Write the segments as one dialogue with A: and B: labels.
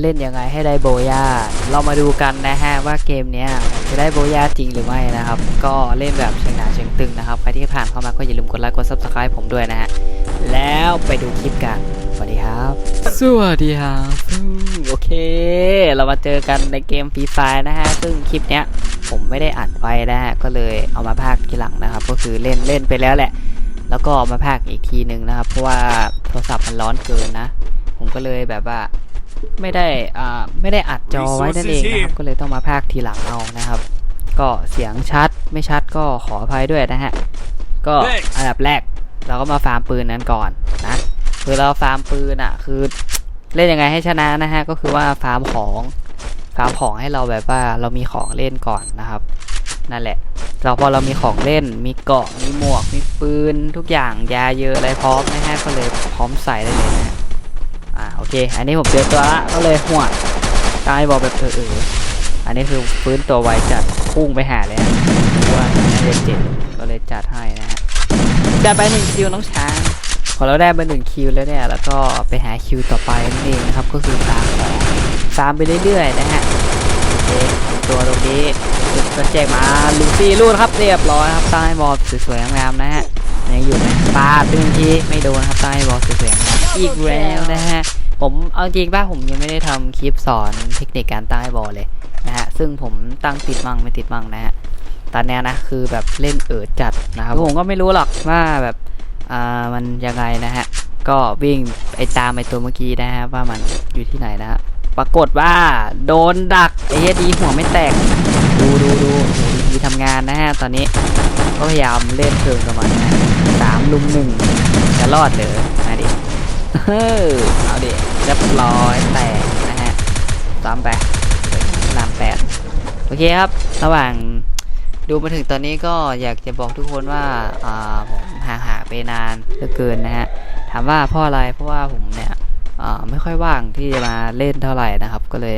A: เล่นยังไงให้ได้โบยาเรามาดูกันนะฮะว่าเกมเนี้ยผมจะได้โบยาจริงหรือไม่นะครับ ก็เล่นแบบเชิงหนาเชิงตึงนะครับ ใครที่ผ่านเข้ามาก็อย่าลืมกดไลค์กด subscribe ผมด้วยนะฮะ แล้วไปดูคลิปกัน สวัสดีครับ สวัสดีครับอืมโอเค เรามาเจอกันในเกมฟรีไฟนะฮะ ซึ่งคลิปเนี้ยผมไม่ได้อัดไว้นะฮะ ก็เลยเอามาพากย์ทีหลังนะครับ ก็คือเล่นเล่นไปแล้วแหละ แล้วก็เอามาพากย์อีกทีหนึ่งนะครับ เพราะว่าโทรศัพท์มันร้อนเกินนะ ผมก็เลยแบบว่า ไม่ได้อ่าไม่ได้อัดจอไว้นั่นเองนะครับก็เลยต้องมาพากย์ทีหลังเอานะครับ ก็เสียงชัดไม่ชัดก็ขออภัยด้วยนะฮะก็อันดับแรกเราก็มาฟาร์มปืนนั้นก่อนนะคือเราฟาร์มปืนอะ คือเล่นยังไงให้ชนะนะฮะก็คือว่าฟาร์มของฟาร์มของให้เราแบบว่าเรามีของเล่นก่อนนะครับนั่นแหละ เราพอเรามีของเล่น มีเกราะ มีหมวก มีปืน ทุกอย่าง ยาเยอะอะไรพร้อมนะฮะ ก็เลยพร้อมใส่ได้เลยนะฮะอ่า โอเค อันนี้ผมเจอตัวละก็เลยหัวดกายบอกแบบเออเอออันนี้คือฟื้นตัวไวจัดพุ่งไปหาเลยฮะเพราะว่าน่าจะเจ็บก็เลยจัดให้นะฮะจัดไปหนึ่งคิวน้องช้างพอเราได้มาหนึ่งคิวแล้วเนี่ยแล้วก็ไปหาคิวต่อไปนั่นเองนะครับก็คือฟามของฟาร์มไปเรื่อยๆนะฮะโอเคตัวตรงนี้จุดกระแจกมาลูซี่ลูดครับเรียบร้อยครับตั้งให้บอลสวยๆงามๆนะฮะยังอยู่ไหมปาดไปหนึ่งทีไม่โดนครับตั้งให้บอลสวยๆงามอีกแล้วนะฮะ ผมเอาจริงป่ะผมยังไม่ได้ทำคลิปสอนเทคนิคการตั้งให้บอลเลยนะฮะซึ่งผมตั้งติดมั่งไม่ติดมั่งนะฮะตอนเนี้ยนะคือแบบเล่นเอิดจัดนะครับผมก็ไม่รู้หรอกว่าแบบอ่ามันยังไงนะฮะก็วิ่งไอตามไอตัวเมื่อกี้นะฮะว่ามันอยู่ที่ไหนนะฮะปรากฏว่าโดนดักไอ้เดีหัวไม่แตก ดูดูดูโอ้โหดีทำงานนะฮะตอนนี้ก็พยายามเล่นเชิงกับมันนะสามลุมหนึ่งจะรอดเหรอมาดิเฮ้อ รียบร้อยแตกนะฮะสามแปดสามแปดโอเคครับ ระหว่างดูมาถึงตอนนี้ก็อยากจะบอกทุกคนว่าผมห่างหายไปนานเหลือเกินนะฮะ ถามว่าเพราะอะไรเพราะว่าผมเนี่ยไม่ค่อยว่างที่จะมาเล่นเท่าไหร่นะครับ ก็เลย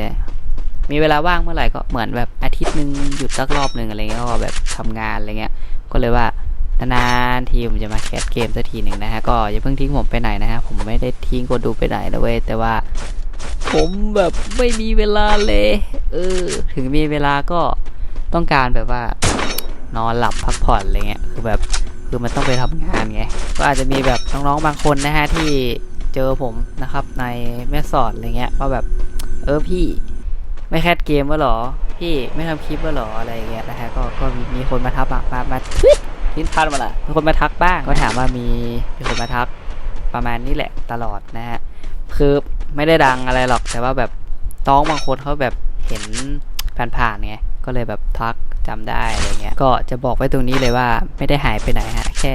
A: มีเวลาว่างเมื่อไหร่ก็เหมือนแบบอาทิตย์หนึ่งหยุดสักรอบหนึ่งอะไรเงี้ยก็แบบทำงานอะไรเงี้ยก็เลยว่า นานๆทีผมจะมาแคสเกมสักทีหนึ่งนะฮะก็อย่าเพิ่งทิ้งผมไปไหนนะฮะผมไม่ได้ทิ้งคนดูไปไหนนะเว้ยแต่ว่า ผมแบบไม่มีเวลาเลยเออถึงมีเวลาก็ต้องการแบบว่านอนหลับพักผ่อนอะไรเงี้ยคือแบบคือมันต้องไปทำงานไงก็อาจจะมีแบบน้องๆบางคนนะฮะที่เจอผมนะครับในแม่สอดอะไรเงี้ยว่าแบบเออพี่ไม่แคสเกมวะหรอพี่ไม่ทำคลิปวะหรออะไรเงี้ยนะฮะก็ก็มีคนมาทักมามามา ทิ้นพันมาละมีคนมาทักบ้างก็ถามว่ามีมีคนมาทักประมาณนี้แหละตลอดนะฮะคือไม่ได้ดังอะไรหรอกแต่ว่าแบบน้องบางคนเขาแบบเห็นผ่านๆไงก็เลยแบบทักจำได้อะไรเงี้ย ก็จะบอกไว้ตรงนี้เลยว่าไม่ได้หายไปไหนฮะ แค่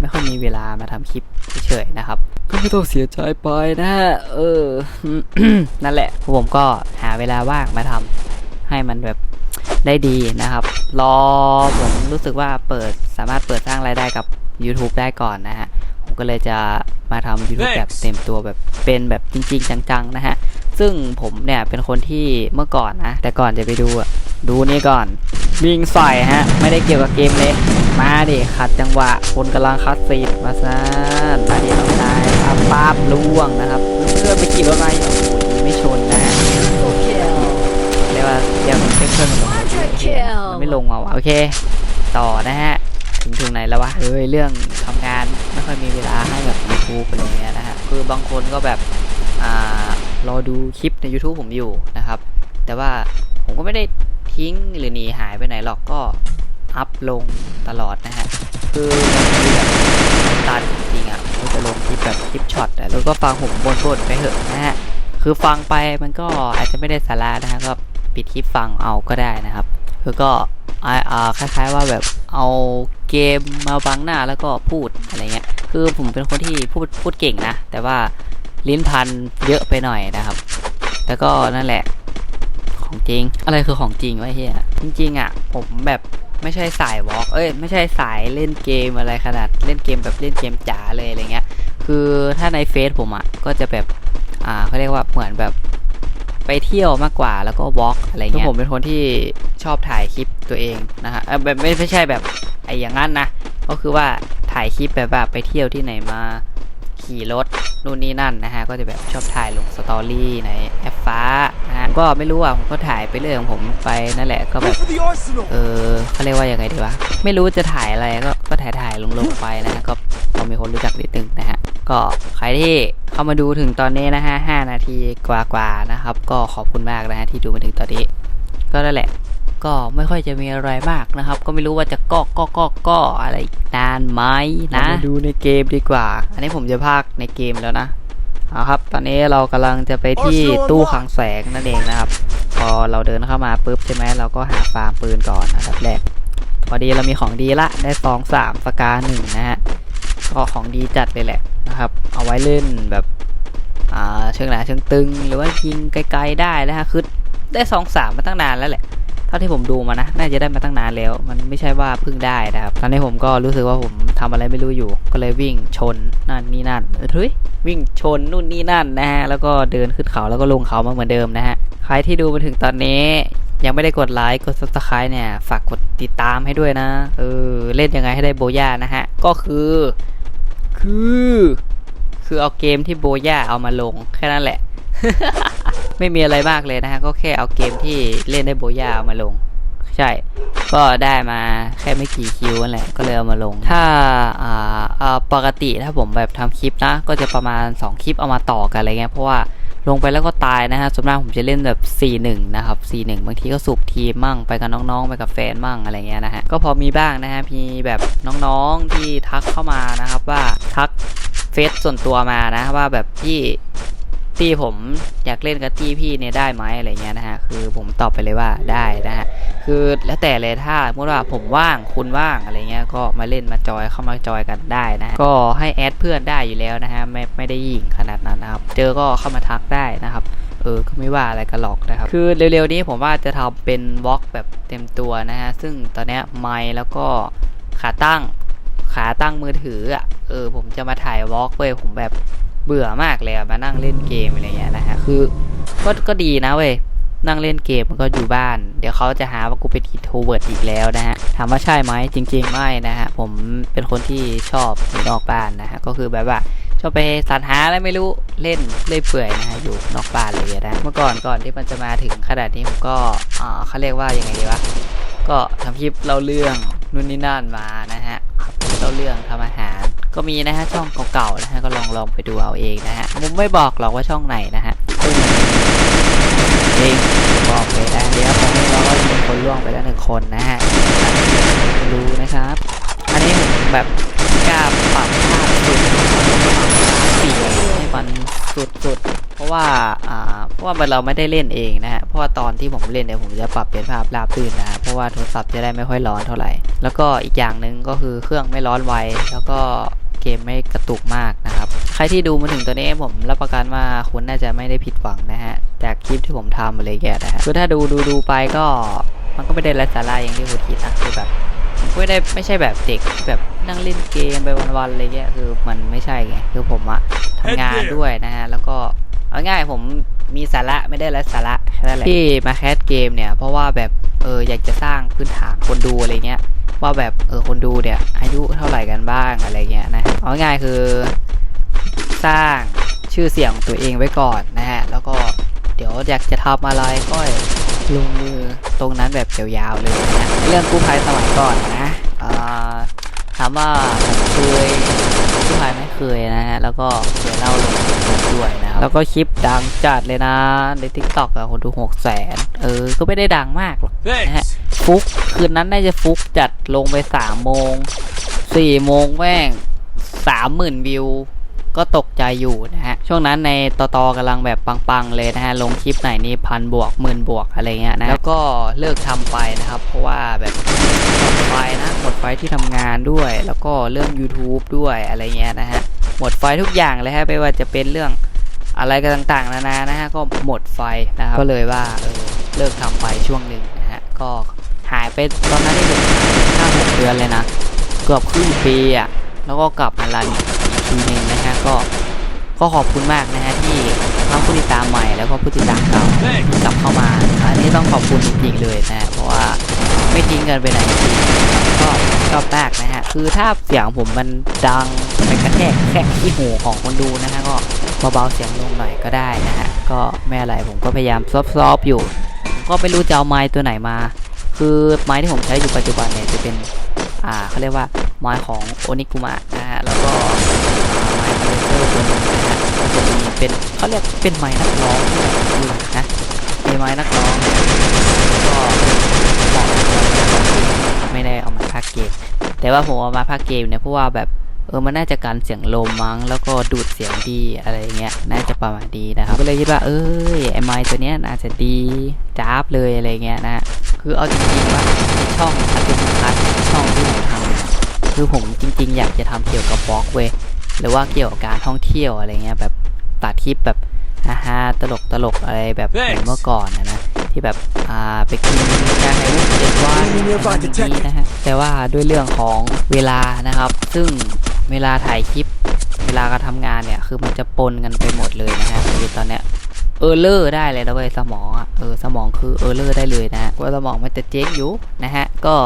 A: ไม่ค่อยมีเวลามาทำคลิปเฉยๆนะครับ ก็ไม่ต้องเสียใจไปนะฮะเออ นั่นแหละผมก็หาเวลาว่างมาทำให้มันแบบ ได้ดีนะครับ รอผมรู้สึกว่าเปิดสามารถเปิดสร้างรายได้กับ YouTube ได้ก่อนนะฮะ ผมก็เลยจะมาทำ YouTube แบบเต็มตัวแบบเป็นแบบจริง ๆ จังๆ นะฮะ ซึ่งผมเนี่ยเป็นคนที่เมื่อก่อนนะ แต่ก่อนจะไปดูอะดูนี่ก่อนวิ่งใส่ฮะ ไม่ได้เกี่ยวกับเกมเลย มาดิขัดจังหวะ คนกำลังคัดซีดมาซะมาดิน้องชายปั๊บปั๊บล่วงนะครับเพื่อนไปขี่รถมาโอ้โหยิงไม่ชนนะฮะเรียกว่าเรียกมันเพื่อนมันลง มันไม่ลงเอาวะโอเค ต่อนะฮะ ถึงถึงไหนแล้ววะเฮ้ยเรื่องทำงานไม่ค่อยมีเวลาให้แบบ YouTube อะไรเงี้ยนะฮะคือบางคนก็แบบอ่ารอดูคลิปใน YouTube ผมอยู่นะครับ แต่ว่าผมก็ไม่ได้ทิ้งหรือหนีหายไปไหนหรอกก็อัพลงตลอดนะฮะ คือบางทีแบบตันจริงๆอะผมจะลงคลิปแบบคลิปช็อตแล้วก็ฟังผมบ่นๆไปเถอะนะฮะ คือฟังไปมันก็อาจจะไม่ได้สาระนะฮะก็ปิดคลิปฟังเอาก็ได้นะครับ คือก็คล้ายๆว่าแบบเอาเกมมาบังหน้าแล้วก็พูดอะไรเงี้ย คือผมเป็นคนที่พูดพูดเก่งนะ แต่ว่าลิ้นพันเยอะไปหน่อยนะครับแต่ก็นั่นแหละ ของจริง อะไรคือของจริงวะเฮียจริงๆอะ ผมแบบไม่ใช่สายวอล์กเอ้ย ไม่ใช่สายเล่นเกมอะไรขนาดเล่นเกมแบบเล่นเกมจ๋าเลยอะไรเงี้ย คือถ้าในเฟซผมอะ ก็จะแบบ อ่าเขาเรียกว่าเหมือนแบบ ไปเที่ยวมากกว่าแล้วก็วอล์กอะไรเงี้ยผมเป็นคนที่ชอบถ่ายคลิปตัวเองนะฮะอ่อแบบไม่ไม่ใช่แบบไอ้อย่างนั้นนะก็คือว่าถ่ายคลิปแบบว่าไปเที่ยวที่ไหนมาขี่รถนู่นนี่นั่นนะฮะก็จะแบบชอบถ่ายลงสตอรี่ในแอปฟ้า ก็ไม่รู้อะผมก็ถ่ายไปเรื่อยของผมไปนั่นแหละก็แบบ
B: for the arsenal.
A: เออเขาเรียกว่ายังไงดีวะไม่รู้จะถ่ายอะไรก็ก็ถ่ายถ่ายลงลงไปนะฮะก็พอมีคนรู้จักนิดนึงนะฮะก็ใครที่เข้ามาดูถึงตอนนี้นะฮะห้านาทีกว่าๆนะครับ ก็ขอบคุณมากนะฮะที่ดูมาถึงตอนนี้ ก็นั่นแหละก็ไม่ค่อยจะมีอะไรมากนะครับ ก็ไม่รู้ว่าจะก็ก็ก็ก็อะไรอีกนานไหมนะมาดูในเกมดีกว่า อันนี้ผมจะพากในเกมแล้วนะ เอาครับ ตอนนี้เรากำลังจะไปที่ตู้คลังแสงนั่นเองนะครับ พอเราเดินเข้ามาปุ๊บใช่ไหมเราก็หาฟาร์มปืนก่อนอันดับแรกพอดีเรามีของดีละได้สองสามสกาหนึ่งนะฮะก็ของดีจัดเลยแหละนะครับ เอาไว้เล่นแบบอ่าเชิงหนาเชิงตึง หรือว่ายิงไกลๆได้นะฮะคือได้สองสามมาตั้งนานแล้วแหละ เท่าที่ผมดูมานะ น่าจะได้มาตั้งนานแล้ว มันไม่ใช่ว่าเพิ่งได้นะครับ ตอนนี้ผมก็รู้สึกว่าผมทำอะไรไม่รู้อยู่ ก็เลยวิ่งชนนั่นนี่นั่นเอ้ยวิ่งชนนู่นนี่นั่นนะฮะ แล้วก็เดินขึ้นเขาแล้วก็ลงเขามาเหมือนเดิมนะฮะ ใครที่ดูมาถึงตอนนี้ยังไม่ได้กดไลค์กด subscribe เนี่ย ฝากกดติดตามให้ด้วยนะ เออ เล่นยังไงให้ได้โบย่านะฮะ ก็คือ คือ คือเอาเกมที่โบย่าเอามาลงแค่นั้นแหละ ไม่มีอะไรมากเลยนะฮะก็แค่เอาเกมที่เล่นได้โบยาเอามาลง ใช่ ก็ได้มาแค่ไม่กี่คิวนั่นแหละก็เลยเอามาลง ถ้าอ่าอ่าปกติถ้าผมแบบทำคลิปนะ ก็จะประมาณ 2 คลิปเอามาต่อกันอะไรเงี้ยเพราะว่าลงไปแล้วก็ตายนะฮะส่วนมากผมจะเล่นแบบ 4-1 นะครับ 4-1 บางทีก็สูบทีมมั่ง ไปกับน้องๆ ไปกับแฟนมั่งอะไรเงี้ยนะฮะ ก็พอมีบ้างนะฮะ มีแบบน้องๆ ที่ทักเข้ามานะครับว่าทักเฟซส่วนตัวมานะว่าแบบพี่ ตี้ผมอยากเล่นกับตี้พี่เนี่ยได้ไหมอะไรเงี้ยนะฮะคือผมตอบไปเลยว่าได้นะฮะคือแล้วแต่เลยถ้าสมมติว่าผมว่างคุณว่างอะไรเงี้ยก็มาเล่นมาจอยเข้ามาจอยกันได้นะะก็ให้แอดเพื่อนได้อยู่แล้วนะฮะไม่ไม่ได้ยิงขนาดนั้นนะครับ เจอก็เข้ามาทักได้นะครับเออก็ไม่ว่าอะไรกันหรอกนะครับ คือเร็วๆนี้ผมว่าจะทำเป็นวอล์กแบบเต็มตัวนะฮะ ซึ่งตอนนี้ไมค์แล้วก็ขาตั้งขาตั้งมือถืออะ เออผมจะมาถ่ายวอล์กเว้ยผมแบบ เบื่อมากเลยอะมานั่งเล่นเกมอะไรเงี้ยนะฮะคือก็ก็ดีนะเว้ยนั่งเล่นเกมมันก็อยู่บ้าน เดี๋ยวเขาจะหาว่ากูเป็นอินโทรเวิร์ดอีกแล้วนะฮะถามว่าใช่ไหมจริง ๆ ไม่นะฮะผมเป็นคนที่ชอบอยู่นอกบ้านนะฮะก็คือแบบว่าชอบไปสรรหาอะไรไม่รู้เล่นเล่ยเปื่อยนะฮะอยู่นอกบ้านเลยนะเมื่อก่อนก่อนที่มันจะมาถึงขนาดนี้ผมก็อ่าเขาเรียกว่ายังไงดีวะก็ทำคลิปเล่าเรื่องนู่นนี่นั่นมานะฮะเล่าเรื่องทำอาหาร ก็มีนะฮะช่องเก่าๆนะฮะก็ลองลองไปดูเอาเองนะฮะผมไม่บอกหรอกว่าช่องไหนนะฮะเองบอกเลยนะเดี๋ยวตอนนี้เราก็มีคนล่วงไปแล้วหนึ่งคนนะฮะรู้นะครับ อันนี้ผมแบบกล้าปรับภาพสุดสีให้มันสุดๆเพราะว่าอ่าเพราะว่าเราไม่ได้เล่นเองนะฮะเพราะว่าตอนที่ผมเล่นเนี่ยผมจะปรับเป็นภาพราบรื่นนะฮะเพราะว่าโทรศัพท์จะได้ไม่ค่อยร้อนเท่าไหร่ แล้วก็อีกอย่างหนึ่งก็คือเครื่องไม่ร้อนไวแล้วก็ กมไม่กระตุกมากนะครับ ใครที่ดูมาถึงตัวนี้ผมรับประกันว่าคุณน่าจะไม่ได้ผิดหวังนะฮะ จากคลิปที่ผมทำอะไรแกนะฮะคือถ้าดูดูดูไปก็มันก็ไม่ได้ไร้สาระอย่างที่คุณคิดนะคือแบบไม่ได้ไม่ใช่แบบเด็กแบบนั่งเล่นเกมไปวันๆอะไรเงี้ยคือมันไม่ใช่ไงคือผมอะทำงานด้วยนะฮะแล้วก็เอาง่ายผมมีสาระไม่ได้ไร้สาระแค่นั้นแหละที่มาแคสเกมเนี่ยเพราะว่าแบบ อออยากจะสร้างพื้นฐานคนดูอะไรเงี้ย ว่าแบบเออคนดูเนี่ยอายุเท่าไหร่กันบ้างอะไรเงี้ยนะเอาง่ายคือ สร้างชื่อเสียงตัวเองไว้ก่อนนะฮะแล้วก็เดี๋ยวอยากจะทำอะไรก็ลงมือตรงนั้นแบบยาวๆเลยนะเรื่องกู้ภัยสมัยก่อนนะอ่าถามว่าผมเคยกู้ภัยไม่เคยนะฮะแล้วก็เคยเล่าลงยูทูบ ด้วยนะครับแล้วก็คลิปดังจัดเลยนะในทิกตอกอะคนดูหกแสนเออ ก็ไม่ได้ดังมากหรอก
B: Thanks.
A: ฟุกคืนนั้นน่าจะฟุกจัดลงไปสามโมงสี่โมงแม่งสามหมื่นวิวก็ตกใจอยู่นะฮะ ช่วงนั้นในตอตอกำลังแบบปังๆเลยนะฮะ ลงคลิปไหนนี่พันบวกหมื่นบวกอะไรเงี้ยนะ แล้วก็เลิกทำไปนะครับ เพราะว่าแบบหมดไฟนะหมดไฟที่ทำงานด้วย แล้วก็เรื่อง YouTube ด้วยอะไรเงี้ยนะฮะ หมดไฟทุกอย่างเลยฮะไม่ว่าจะเป็นเรื่อง อะไรก็ต่างๆ นานานะฮะก็หมดไฟนะครับก็เลยว่าเออเลิกทำไปช่วงหนึ่งนะฮะก็หายไปตอนนั้นที่ผมหายห้าหกเดือนเลยนะ เกือบครึ่งปีอะแล้วก็กลับมารันอีกทีหนึ่งนะฮะก็ก็ขอบคุณมากนะฮะที่ทั้งผู้ติดตามใหม่แล้วก็ผู้ติดตามเก่ากลับเข้ามา อันนี้ต้องขอบคุณจริงๆเลยนะฮะเพราะว่าไม่ทิ้งกันไปไหนจริงก็ชอบมากนะฮะคือถ้าเสียงผมมันดังไปกระแทกแค่ที่หูของคนดูนะฮะก็ เบาๆเสียงลงหน่อยก็ได้นะฮะก็ไม่อะไรผมก็พยายามซอฟๆอยู่ผมก็ไม่รู้จะเอาไม้ตัวไหนมา คือไม้ที่ผมใช้อยู่ปัจจุบันเนี่ยจะเป็นอ่าเขาเรียกว่าไม้ของโอนิกุมะนะฮะแล้วก็อ่าไม้เลเซอร์ตัวนึงนะฮะก็จะมีเป็นเขาเรียกเป็นไม้นักร้องที่แบบดีนะมีไม้นักร้องก็เหมาะกับการร้องเพลงไม่ได้เอามาพากเกมแต่ว่าผมเอามาพากเกมเนี่ยเพราะว่าแบบ เออมันน่าจะกันเสียงลมมั้งแล้วก็ดูดเสียงดีอะไรเงี้ยน่าจะประมาณดีนะครับก็เลยคิดว่าเอ้ยไอไม้ตัวเนี้ยน่าจะดีจ้าบเลยอะไรเงี้ยนะฮะคือเอาจริงๆว่าช่องอัติมิคัสช่องที่ผมทำเนี่ยคือผมจริง ๆ อยากจะทำเกี่ยวกับบล็อกเว้ยหรือว่าเกี่ยวกับการท่องเที่ยวอะไรเงี้ยแบบตัดคลิปแบบฮ่าฮาตลกตลกๆอะไรแบบเหมือนเมื่อก่อนนะนะที่แบบอ่าไปกินการในวุ้เจ็ดวันอย่างนี้นะฮะแต่ว่าด้วยเรื่องของเวลานะครับ ซึ่ง เวลาถ่ายคลิป เวลาการทำงานเนี่ย คือมันจะปนกันไปหมดเลยนะฮะคือตอนเนี้ยเออเลอร์ได้เลยนะเว้ยสมองอะเออสมองคือเออเลอร์ได้เลยนะฮะว่าสมองมันจะเจ๊งอยู่นะฮะก็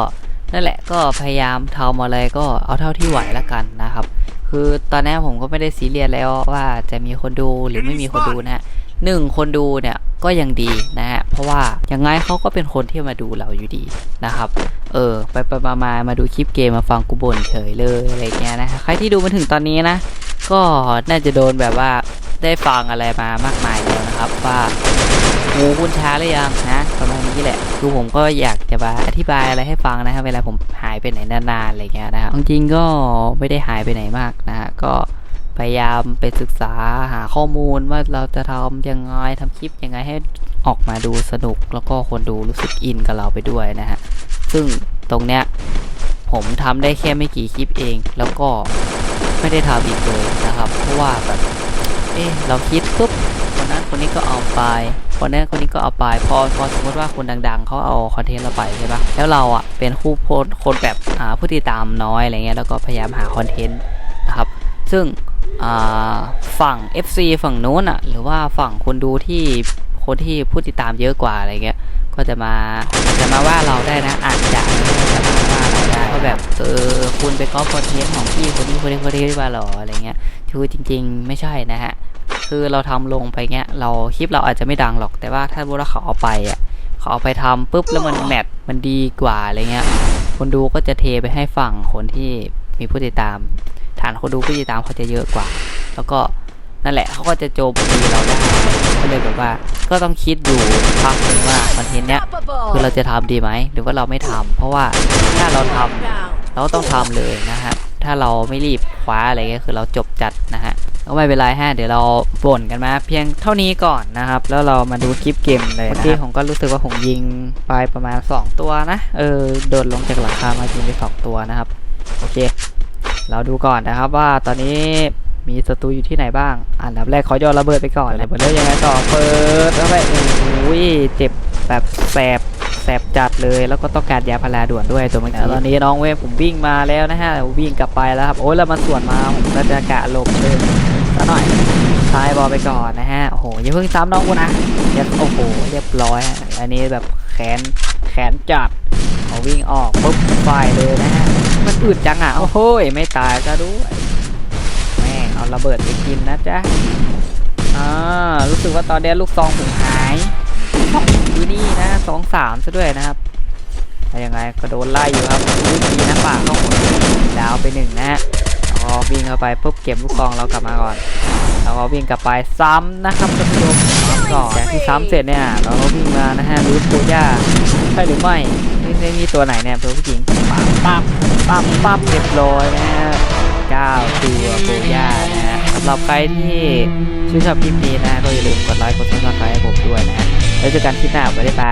A: นั่นแหละก็พยายามทำอะไรก็เอาเท่าที่ไหวแล้วกันนะครับ คือตอนนี้ผมก็ไม่ได้ซีเรียสแล้วว่าจะมีคนดูหรือไม่มีคนดูนะฮะหนึ่งคนดูเนี่ย ก็ยังดีนะฮะเพราะว่าอย่างไงเขาก็เป็นคนที่มาดูเราอยู่ดีนะครับ เออ ไปไปมามามาดูคลิปเกมมาฟังกูบ่นเฉยเลยอะไรเงี้ยนะฮะใครที่ดูมาถึงตอนนี้นะ ก็น่าจะโดนแบบว่าได้ฟังอะไรมามากมายแล้วนะครับว่าหูคุณช้าหรือยังนะประมาณนี้แหละคือผมก็อยากจะมาอธิบายอะไรให้ฟังนะครับเวลาผมหายไปไหนนานๆอะไรเงี้ยนะครับจริงๆก็ไม่ได้หายไปไหนมากนะฮะก็ พยายามไปศึกษาหาข้อมูลว่าเราจะทำยังไงทำคลิปยังไงให้ออกมาดูสนุก แล้วก็คนดูรู้สึกอินกับเราไปด้วยนะฮะ ซึ่งตรงเนี้ยผมทำได้แค่ไม่กี่คลิปเอง แล้วก็ไม่ได้ทำอีกเลยนะครับ เพราะว่าแบบเอ๊ะเราคิดปุ๊บคนนั้นคนนี้ก็เอาไปคนนั้นคนนี้ก็เอาไปพอพอสมมติว่าคนดัง ๆเขาเอาคอนเทนต์เราไปใช่ปะแล้วเราอะเป็นคู่โพสคนแบบผู้ติดตามน้อยอะไรเงี้ยแล้วก็พยายามหาคอนเทนต์นะครับ ซึ่ง ฝั่ง FC ฝั่งนู้นอะ หรือว่าฝั่งคนดูที่คนที่ผู้ติดตามเยอะกว่าอะไรเงี้ย ก็จะมาจะมาว่าเราได้นะอาจจะจะมาว่าเราได้ว่าแบบเออคุณไปก๊อปคอนเทนต์ของพี่คนนี้คนนี้คนนี้ว่าหรออะไรเงี้ยคือจริง ๆ ไม่ใช่นะฮะคือเราทำลงไปเงี้ยเราคลิปเราอาจจะไม่ดังหรอกแต่ว่าถ้าว่าเขาเอาไปอะเขาเอาไปทำปุ๊บแล้วมันแมทมันดีกว่าอะไรเงี้ยคนดูก็จะเทไปให้ฝั่งคนที่มีผู้ติดตาม ฐานคนดูผู้ติดตามเขาจะเยอะกว่า แล้วก็นั่นแหละเขาก็จะโจมตีเราได้ก็เลยแบบว่า ก็ต้องคิดอยู่พักหนึงว่าคอนเทนต์เนี้ยคือเราจะทำดีไหมหรือว่าเราไม่ทำเพราะว่าถ้าเราทำเราก็ต้องทำเลยนะฮะถ้าเราไม่รีบคว้าอะไรเงี้ยคือเราจบจัดนะฮะก็ไม่เป็นไรฮะเดี๋ยวเราบ่นกันมาเพียงเท่านี้ก่อนนะครับ แล้วเรามาดูคลิปเกมเลยนะที่ผมก็รู้สึกว่าผมยิงไปประมาณ 2 ตัวนะ เออโดดลงจากหลังคามายิงไปสองตัวนะครับ โอเค เราดูก่อนนะครับว่าตอนนี้มีศัตรูอยู่ที่ไหนบ้าง อันดับแรกขอโยนระเบิดไปก่อนระเบิดแล้วยังไงต่อเปิดแล้วไปโอ้โหเจ็บแบบแสบแสบจัดเลยแล้วก็ต้องการยาพาราด่วนด้วยตัวเมื่อกี้ตอนนี้น้องเวฟผมวิ่งมาแล้วนะฮะวิ่งกลับไปแล้วครับโอ้ยแล้วมันสวนมาผมก็จะกะหลบเลยซะหน่อยทายบอลไปก่อนนะฮะโอ้โหอย่าเพิ่งซ้ำน้องกูนะเรียบโอ้โหเรียบร้อยฮะอันนี้แบบแขนแขนจัดเอาวิ่งออกปุ๊บไฟเลยนะฮะ มันอึดจังอะ โอ้โหไม่ตายซะด้วย แม่งเอาระเบิดไปกินนะจ๊ะอ่ารู้สึกว่าตอนเนี้ยลูกซองผมหายอยู่นี่นะสองสามซะด้วยนะครับอะไรยังไงก็โดนไล่อยู่ครับวิธีนะป่าเข้าหัวดาวไปหนึ่งนะฮะแล้วก็วิ่งเข้าไปปุ๊บเก็บลูกซองเรากลับมาก่อนแล้วก็วิ่งกลับไปซ้ำนะครับท่านผู้ชมก่อนจากที่ซ้ำเสร็จเนี่ยเราก็วิ่งมานะฮะรู้ตัวย่าใช่หรือไม่ ไม่ไม่มีตัวไหนเนี่ยตัวผู้หญิงปั๊บปั๊บปั๊บปั๊บเรียบร้อยนะฮะเก้าตัวโกย่านะฮะสำหรับใครที่ชื่นชอบคลิปนี้นะก็อย่าลืมกดไลค์กดซับสไครต์ให้ผมด้วยนะฮะแล้วเจอกันคลิปหน้าบ๊ายบาย